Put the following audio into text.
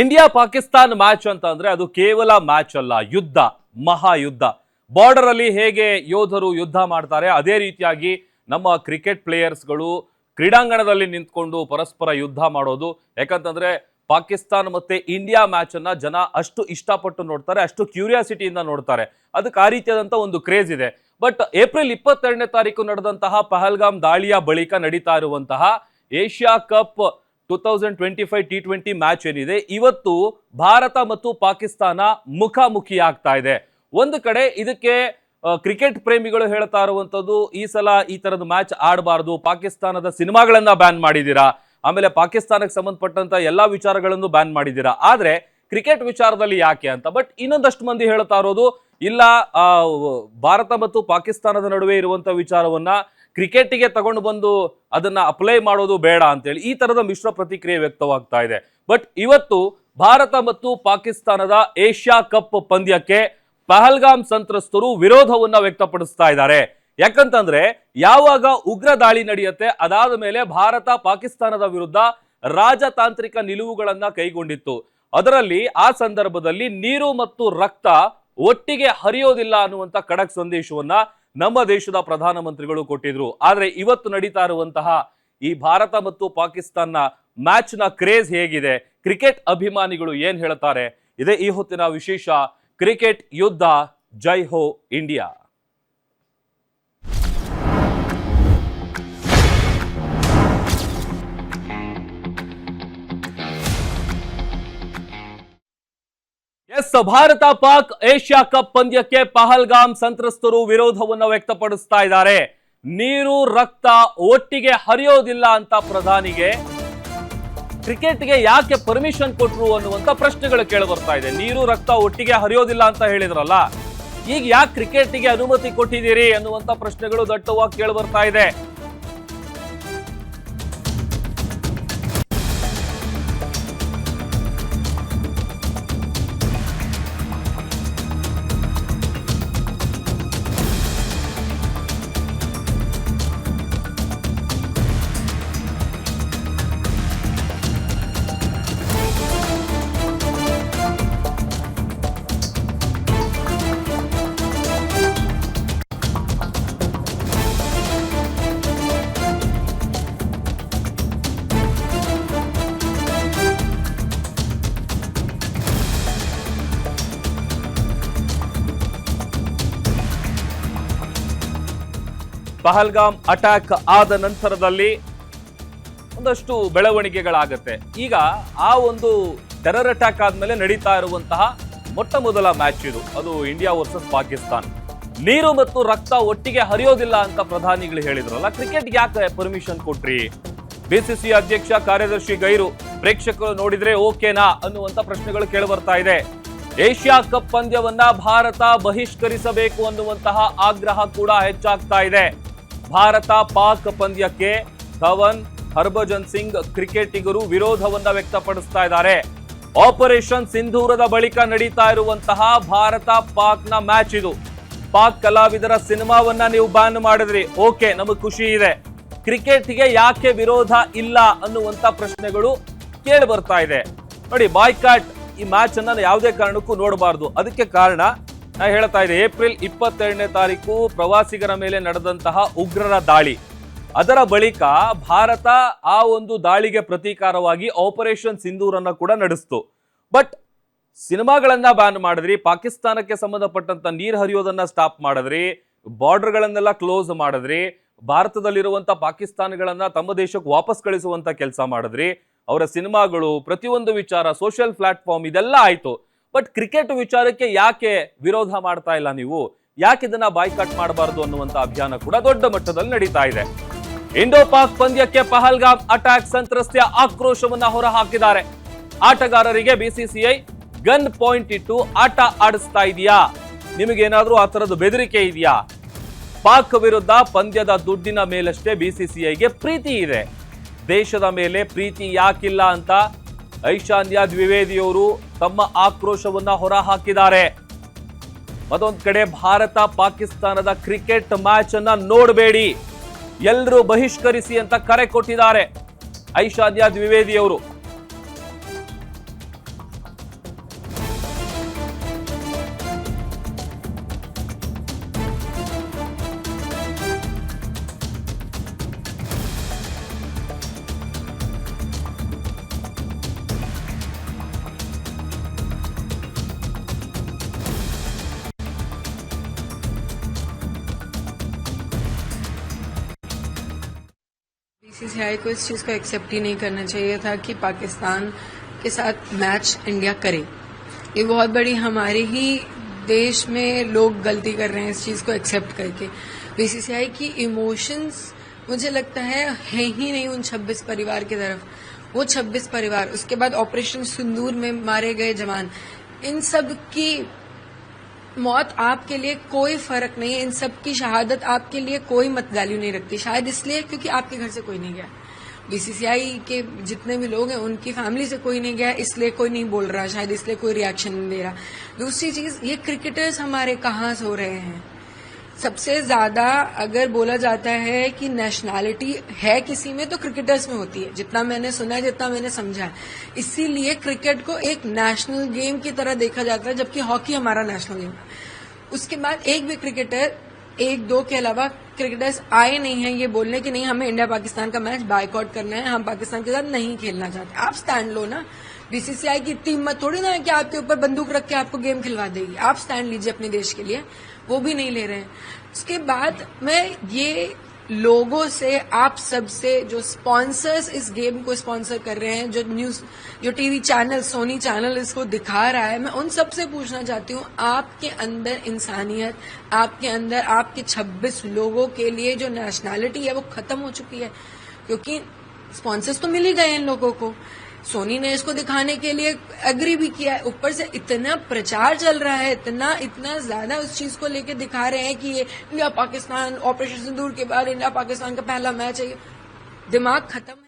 India Pakistan match ಅಂತ ಅಂದ್ರೆ ಅದು ಕೇವಲ ಮ್ಯಾಚ್ ಅಲ್ಲ, ಯುದ್ಧ, ಮಹಾಯುದ್ಧ. ಬಾರ್ಡರ್ ಅಲ್ಲಿ ಹೇಗೆ ಯೋಧರು ಯುದ್ಧ ಮಾಡ್ತಾರೆ, ಅದೇ ರೀತಿಯಾಗಿ ನಮ್ಮ ಕ್ರಿಕೆಟ್ ಪ್ಲೇಯರ್ಸ್ಗಳು ಕ್ರೀಡಾಂಗಣದಲ್ಲಿ ನಿಂತ್ಕೊಂಡು ಪರಸ್ಪರ ಯುದ್ಧ ಮಾಡೋದು. ಯಾಕಂತಂದ್ರೆ ಪಾಕಿಸ್ತಾನ ಮತ್ತೆ ಇಂಡಿಯಾ ಮ್ಯಾಚ್ ಅನ್ನ ಜನ ಅಷ್ಟು ಇಷ್ಟಪಟ್ಟು ನೋಡ್ತಾರೆ, ಅಷ್ಟು ಕ್ಯೂರಿಯಾಸಿಟಿಯಿಂದ ನೋಡ್ತಾರೆ. ಅದಕ್ಕೆ ಆ ರೀತಿಯಾದಂತ ಒಂದು ಕ್ರೇಜ್ ಇದೆ. ಬಟ್ ಏಪ್ರಿಲ್ ಇಪ್ಪತ್ತೆರಡನೇ ತಾರೀಕು ನಡೆದಂತಹ ಪಹಲ್ಗಾಮ್ ದಾಳಿಯ ಬಳಿಕ ನಡೀತಾ ಇರುವಂತಹ Asia cup two thousand twenty five T twenty match ಏನಿದೆ, ಇವತ್ತು ಭಾರತ ಮತ್ತು ಪಾಕಿಸ್ತಾನ ಮುಖಾಮುಖಿ ಆಗ್ತಾ ಇದೆ. ಒಂದು ಕಡೆ ಇದಕ್ಕೆ ಕ್ರಿಕೆಟ್ ಪ್ರೇಮಿಗಳು ಹೇಳ್ತಾ ಇರುವಂಥದ್ದು ಈ ಸಲ ಈ ತರದ ಮ್ಯಾಚ್ ಆಡಬಾರ್ದು, ಪಾಕಿಸ್ತಾನದ ಸಿನಿಮಾಗಳನ್ನ ಬ್ಯಾನ್ ಮಾಡಿದ್ದೀರಾ? ಆಮೇಲೆ ಪಾಕಿಸ್ತಾನಕ್ಕೆ ಸಂಬಂಧಪಟ್ಟಂತ ಎಲ್ಲಾ ವಿಚಾರಗಳನ್ನು ಬ್ಯಾನ್ ಮಾಡಿದ್ದೀರಾ? ಆದ್ರೆ, ಕ್ರಿಕೆಟ್ ವಿಚಾರದಲ್ಲಿ ಯಾಕೆ ಅಂತ ಬಟ್ ಇನ್ನೊಂದಷ್ಟು ಮಂದಿ ಹೇಳ್ತಾ ಇರೋದು, ಇಲ್ಲ ಭಾರತ ಮತ್ತು ಪಾಕಿಸ್ತಾನದ ನಡುವೆ ಇರುವಂಥ ವಿಚಾರವನ್ನ ಕ್ರಿಕೆಟ್ಗೆ ತಗೊಂಡು ಬಂದು ಅದನ್ನ ಅಪ್ಲೈ ಮಾಡೋದು ಬೇಡ ಅಂತೇಳಿ ಈ ತರದ ಮಿಶ್ರ ಪ್ರತಿಕ್ರಿಯೆ ವ್ಯಕ್ತವಾಗ್ತಾ ಇದೆ. ಬಟ್ ಇವತ್ತು ಭಾರತ ಮತ್ತು ಪಾಕಿಸ್ತಾನದ ಏಷ್ಯಾ ಕಪ್ ಪಂದ್ಯಕ್ಕೆ ಪಹಲ್ಗಾಮ್ ಸಂತ್ರಸ್ತರು ವಿರೋಧವನ್ನ ವ್ಯಕ್ತಪಡಿಸ್ತಾ ಇದ್ದಾರೆ. ಯಾಕಂತಂದ್ರೆ ಯಾವಾಗ ಉಗ್ರ ದಾಳಿ ನಡೆಯುತ್ತೆ ಅದಾದ ಮೇಲೆ ಭಾರತ ಪಾಕಿಸ್ತಾನದ ವಿರುದ್ಧ ರಾಜತಾಂತ್ರಿಕ ನಿಲುವುಗಳನ್ನ ಕೈಗೊಂಡಿತ್ತು. ಅದರಲ್ಲಿ ಆ ಸಂದರ್ಭದಲ್ಲಿ ನೀರು ಮತ್ತು ರಕ್ತ ಒಟ್ಟಿಗೆ ಹರಿಯೋದಿಲ್ಲ ಅನ್ನುವಂತ ಖಡಕ್ ಸಂದೇಶವನ್ನ ನಮ್ಮ ದೇಶದ ಪ್ರಧಾನಮಂತ್ರಿಗಳು ಕೊಟ್ಟಿದ್ರು. ಆದರೆ ಇವತ್ತು ನಡೀತಾ ಇರುವಂತಹ ಈ ಭಾರತ ಮತ್ತು ಪಾಕಿಸ್ತಾನ ಮ್ಯಾಚ್ನ ಕ್ರೇಜ್ ಹೇಗಿದೆ? ಕ್ರಿಕೆಟ್ ಅಭಿಮಾನಿಗಳು ಏನ್ ಹೇಳ್ತಾರೆ? ಇದೇ ಈ ಹೊತ್ತಿನ ವಿಶೇಷ ಕ್ರಿಕೆಟ್ ಯುದ್ಧ, ಜೈ ಹೋ India. Yes, Bharat Pak Asia cup ಪಂದ್ಯಕ್ಕೆ ಪಹಲ್ಗಾಮ್ ಸಂತ್ರಸ್ತರು ವಿರೋಧವನ್ನು ವ್ಯಕ್ತಪಡಿಸ್ತಾ ಇದ್ದಾರೆ. ನೀರು, ರಕ್ತ ಒಟ್ಟಿಗೆ ಹರಿಯೋದಿಲ್ಲ ಅಂತ ಪ್ರಧಾನಿಗೆ. ಕ್ರಿಕೆಟ್ಗೆ ಯಾಕೆ ಪರ್ಮಿಷನ್ ಕೊಟ್ರು ಅನ್ನುವಂತ ಪ್ರಶ್ನೆಗಳು ಕೇಳಿ ಬರ್ತಾ ಇದೆ. ನೀರು, ರಕ್ತ ಒಟ್ಟಿಗೆ ಹರಿಯೋದಿಲ್ಲ ಅಂತ ಹೇಳಿದ್ರಲ್ಲ, ಈಗ ಯಾಕೆ ಕ್ರಿಕೆಟ್ಗೆ ಅನುಮತಿ ಕೊಟ್ಟಿದ್ದೀರಿ ಅನ್ನುವಂತ ಪ್ರಶ್ನೆಗಳು ದಟ್ಟವಾಗಿ ಕೇಳಿ ಬರ್ತಾ ಇದೆ. ಪಹಲ್ಗಾಮ್ ಅಟ್ಯಾಕ್ ಆದ ನಂತರದಲ್ಲಿ ಒಂದಷ್ಟು ಬೆಳವಣಿಗೆಗಳಾಗತ್ತೆ. ಈಗ ಆ ಒಂದು ಟೆರರ್ ಅಟ್ಯಾಕ್ ಆದ್ಮೇಲೆ ನಡೀತಾ ಇರುವಂತಹ ಮೊಟ್ಟ ಮೊದಲ ಮ್ಯಾಚ್ ಇದು. ಅದು ಇಂಡಿಯಾ ವರ್ಸಸ್ ಪಾಕಿಸ್ತಾನ್. ನೀರು ಮತ್ತು ರಕ್ತ ಒಟ್ಟಿಗೆ ಹರಿಯೋದಿಲ್ಲ ಅಂತ ಪ್ರಧಾನಿಗಳು ಹೇಳಿದ್ರಲ್ಲ ಕ್ರಿಕೆಟ್ ಯಾಕೆ ಪರ್ಮಿಷನ್ ಕೊಟ್ರಿ? ಬಿಸಿಸಿ ಅಧ್ಯಕ್ಷ, ಕಾರ್ಯದರ್ಶಿ ಗೈರು, ಪ್ರೇಕ್ಷಕರು ನೋಡಿದ್ರೆ ಓಕೆನಾ ಅನ್ನುವಂತ ಪ್ರಶ್ನೆಗಳು ಕೇಳಿ ಬರ್ತಾ ಇದೆ. ಏಷ್ಯಾ ಕಪ್ ಪಂದ್ಯವನ್ನ ಭಾರತ ಬಹಿಷ್ಕರಿಸಬೇಕು ಅನ್ನುವಂತಹ ಆಗ್ರಹ ಕೂಡ ಹೆಚ್ಚಾಗ್ತಾ ಇದೆ. ಭಾರತ ಪಾಕ್ ಪಂದ್ಯಕ್ಕೆ ಧವನ್, ಹರ್ಭಜನ್ ಸಿಂಗ್ ಕ್ರಿಕೆಟಿಗರು ವಿರೋಧವನ್ನ ವ್ಯಕ್ತಪಡಿಸ್ತಾ ಇದ್ದಾರೆ. ಆಪರೇಷನ್ ಸಿಂಧೂರದ ಬಳಿಕ ನಡೀತಾ ಇರುವಂತಹ ಭಾರತ ಪಾಕ್ನ ಮ್ಯಾಚ್ ಇದು. ಪಾಕ್ ಕಲಾವಿದರ ಸಿನಿಮಾವನ್ನ ನೀವು ಬ್ಯಾನ್ ಮಾಡಿದ್ರಿ. ಓಕೆ, ನಮಗೆ ಖುಷಿ ಇದೆ. ಕ್ರಿಕೆಟ್ಗೆ ಯಾಕೆ ವಿರೋಧ ಇಲ್ಲ ಅನ್ನುವಂತ ಪ್ರಶ್ನೆಗಳು ಕೇಳಿ ಬರ್ತಾ ಇದೆ. ನೋಡಿ, ಬಾಯ್ಕಾಟ್ ಈ ಮ್ಯಾಚ್ ಅನ್ನ ಯಾವುದೇ ಕಾರಣಕ್ಕೂ ನೋಡಬಾರ್ದು. ಅದಕ್ಕೆ ಕಾರಣ ಹೇಳ್ತಾ ಇದೆ ಏಪ್ರಿಲ್ ಇಪ್ಪತ್ತೆರಡನೇ ತಾರೀಕು ಪ್ರವಾಸಿಗರ ಮೇಲೆ ನಡೆದಂತಹ ಉಗ್ರರ ದಾಳಿ. ಅದರ ಬಳಿಕ ಭಾರತ ಆ ಒಂದು ದಾಳಿಗೆ ಪ್ರತೀಕಾರವಾಗಿ ಆಪರೇಷನ್ ಸಿಂಧೂರನ್ನ ಕೂಡ ನಡೆಸ್ತು. ಬಟ್ ಸಿನಿಮಾಗಳನ್ನ ಬ್ಯಾನ್ ಮಾಡಿದ್ರಿ, ಪಾಕಿಸ್ತಾನಕ್ಕೆ ಸಂಬಂಧಪಟ್ಟಂತ ನೀರು ಹರಿಯೋದನ್ನ ಸ್ಟಾಪ್ ಮಾಡಿದ್ರಿ ಬಾರ್ಡರ್ಗಳನ್ನೆಲ್ಲ ಕ್ಲೋಸ್ ಮಾಡಿದ್ರಿ, ಭಾರತದಲ್ಲಿರುವಂತ ಪಾಕಿಸ್ತಾನಿಗಳನ್ನ ತಮ್ಮ ದೇಶಕ್ಕೆ ವಾಪಸ್ ಕಳಿಸುವಂತ ಕೆಲಸ ಮಾಡಿದ್ರಿ, ಅವರ ಸಿನಿಮಾಗಳು, ಪ್ರತಿಯೊಂದು ವಿಚಾರ ಸೋಷಿಯಲ್ ಪ್ಲಾಟ್ಫಾರ್ಮ್ ಇದೆಲ್ಲ ಆಯ್ತು. ಬಟ್ ಕ್ರಿಕೆಟ್ ವಿಚಾರಕ್ಕೆ ಯಾಕೆ ವಿರೋಧ ಮಾಡ್ತಾ ಇಲ್ಲ ನೀವು? ಯಾಕೆ ಇದನ್ನ ಬಾಯ್ಕಾಟ್ ಮಾಡಬಾರದು ಅನ್ನುವಂತ ಅಭಿಯಾನ ಕೂಡ ದೊಡ್ಡ ಮಟ್ಟದಲ್ಲಿ ನಡೀತಾ ಇದೆ. ಇಂಡೋ ಪಾಕ್ ಪಂದ್ಯಕ್ಕೆ ಪಹಲ್ಗಾಮ್ ಅಟ್ಯಾಕ್ ಸಂತ್ರಸ್ತೆಯ ಆಕ್ರೋಶವನ್ನ ಹೊರ ಹಾಕಿದ್ದಾರೆ ಆಟಗಾರರಿಗೆ ಬಿಸಿಸಿಐ ಗನ್ ಪಾಯಿಂಟ್ ಇಟ್ಟು ಆಟ ಆಡಿಸ್ತಾ ಇದೆಯಾ? ನಿಮಗೇನಾದ್ರೂ ಆ ತರದ ಬೆದರಿಕೆ ಇದೆಯಾ? ಪಾಕ್ ವಿರುದ್ಧ ಪಂದ್ಯದ ದುಡ್ಡಿನ ಮೇಲಷ್ಟೇ ಬಿಸಿಸಿಐಗೆ ಪ್ರೀತಿ ಇದೆ. ದೇಶದ ಮೇಲೆ ಪ್ರೀತಿ ಯಾಕಿಲ್ಲ ಅಂತ ಐಶಾನ್ಯ ದ್ವಿವೇದಿಯವರು ತಮ್ಮ ಆಕ್ರೋಶವನ್ನ ಹೊರ ಹಾಕಿದ್ದಾರೆ ಮತ್ತೊಂದು ಕಡೆ ಭಾರತ ಪಾಕಿಸ್ತಾನದ ಕ್ರಿಕೆಟ್ ಮ್ಯಾಚ್ ಅನ್ನ ನೋಡಬೇಡಿ. ಎಲ್ಲರೂ ಬಹಿಷ್ಕರಿಸಿ ಅಂತ ಕರೆ ಕೊಟ್ಟಿದ್ದಾರೆ. ಐಶಾನ್ಯ ದ್ವಿವೇದಿಯವರು. बीसीसीआई को इस चीज़ को एक्सेप्ट ही नहीं करना चाहिए था कि पाकिस्तान के साथ मैच इंडिया करे। ये बहुत बड़ी हमारे ही देश में लोग गलती कर रहे हैं इस चीज़ को एक्सेप्ट करके। बीसीसीआई की इमोशंस मुझे लगता है है ही नहीं उन 26 परिवार की तरफ़। वो 26 परिवार, उसके बाद ऑपरेशन सिंदूर में मारे गए जवान। इन सब की मौत आपके लिए कोई फ़र्क नहीं है। इन सब की शहादत आपके लिए कोई मत वैल्यू नहीं रखती। शायद इसलिए क्योंकि आपके घर से कोई नहीं गया। बीसीसीआई के जितने भी लोग हैं, उनकी फैमिली से कोई नहीं गया, इसलिए कोई नहीं बोल रहा, शायद इसलिए कोई रिएक्शन नहीं दे रहा। दूसरी चीज़, ये क्रिकेटर्स हमारे कहाँ सो रहे हैं? सबसे ज़्यादा अगर बोला जाता है कि नेशनैलिटी है किसी में तो क्रिकेटर्स में होती है। जितना मैंने सुना है, जितना मैंने समझा है। इसीलिए क्रिकेट को एक नेशनल गेम की तरह देखा जाता है, जबकि हॉकी हमारा नेशनल गेम है। उसके बाद एक भी क्रिकेटर एक दो के अलावा क्रिकेटर्स आए नहीं हैं ये बोलने कि नहीं, हमें इंडिया पाकिस्तान का मैच बायकॉट करना है, हम पाकिस्तान के साथ नहीं खेलना चाहते। आप स्टैंड लो ना। बीसीसीआई की इतनी हिम्मत थोड़ी ना है कि आपके ऊपर बंदूक रख के आपको गेम खिलवा देगी। आप स्टैंड लीजिए अपने देश के लिए। वो भी नहीं ले रहे हैं। उसके बाद मैं ये लोगों से, आप सबसे जो स्पॉन्सर्स इस गेम को स्पॉन्सर कर रहे हैं, जो न्यूज़ जो टीवी चैनल सोनी चैनल इसको दिखा रहा है, मैं उन सबसे पूछना चाहती हूँ, आपके अंदर इंसानियत, आपके अंदर आपके 26 लोगों के लिए जो नेशनैलिटी है, वो खत्म हो चुकी है? क्योंकि स्पॉन्सर्स तो मिल ही गए इन लोगों को। सोनी ने इसको दिखाने के लिए एग्री भी किया है। ऊपर से इतना प्रचार चल रहा है, इतना इतना ज़्यादा उस चीज़ को लेके दिखा रहे हैं कि ये इंडिया पाकिस्तान ऑपरेशन सिंदूर के बाद इंडिया पाकिस्तान का पहला मैच है। दिमाग खत्म